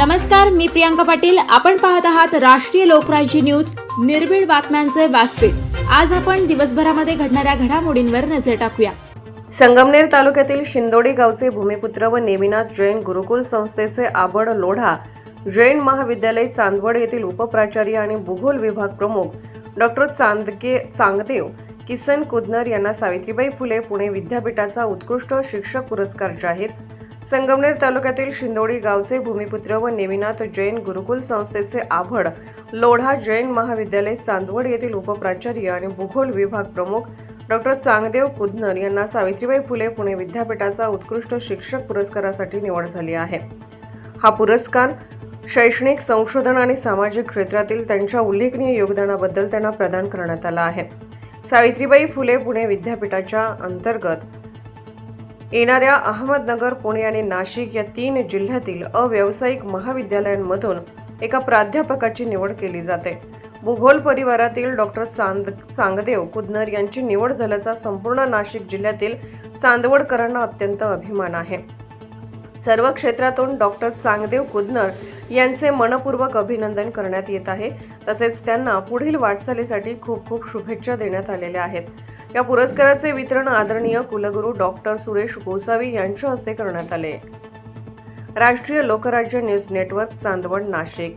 नमस्कार मी प्रियांका पाटील. आपण पाहत आहात राष्ट्रीय लोकराज्य न्यूज. निर्भीड बातम्यांचे व्यासपीठ. आज आपण दिवसभरामध्ये घडणाऱ्या घडामोडींवर नजर टाकूया. संगमनेर तालुक्यातील शिंदोडी गावचे भूमिपुत्र व नेमिनाथ जैन गुरुकुल संस्थेचे आबड लोढा जैन महाविद्यालय चांदवड येथील उपप्राचार्य आणि भूगोल विभाग प्रमुख डॉक्टर चांदके चांगदेव किसन कुदनर यांना सावित्रीबाई फुले पुणे विद्यापीठाचा उत्कृष्ट शिक्षक पुरस्कार जाहीर संगमनेर तालुक्यातील शिंदोडी गावचे भूमिपुत्र व नेमिनाथ जैन गुरुकुल संस्थेचे आभड लोढा जैन महाविद्यालय चांदवड येथील उपप्राचार्य आणि भूगोल विभाग प्रमुख डॉक्टर चांगदेव कुदनर यांना सावित्रीबाई फुले पुणे विद्यापीठाचा उत्कृष्ट शिक्षक पुरस्कारासाठी निवड झाली आहे. हा पुरस्कार शैक्षणिक संशोधन आणि सामाजिक क्षेत्रातील त्यांच्या उल्लेखनीय योगदानाबद्दल त्यांना प्रदान करण्यात आला आहे. सावित्रीबाई फुले पुणे विद्यापीठाच्या अंतर्गत येणाऱ्या अहमदनगर पुणे आणि नाशिक या तीन जिल्ह्यातील अव्यावसायिक महाविद्यालयांमधून एका प्राध्यापकाची निवड केली जाते. भूगोल परिवारातील डॉक्टर चांद चांगदेव कुदनर यांची निवड झाल्याचा संपूर्ण नाशिक जिल्ह्यातील चांदवडकरांना अत्यंत अभिमान आहे. सर्व क्षेत्रातून डॉक्टर चांगदेव कुदनर यांचे मनपूर्वक अभिनंदन करण्यात येत आहे. तसेच त्यांना पुढील वाटचालीसाठी खूप खूप शुभेच्छा देण्यात आलेल्या आहेत. या पुरस्काराचे वितरण आदरणीय कुलगुरू डॉक्टर सुरेश गोसावी यांच्या हस्ते करण्यात आले. Rashtriya Lokrajya news network Chandwad Nashik.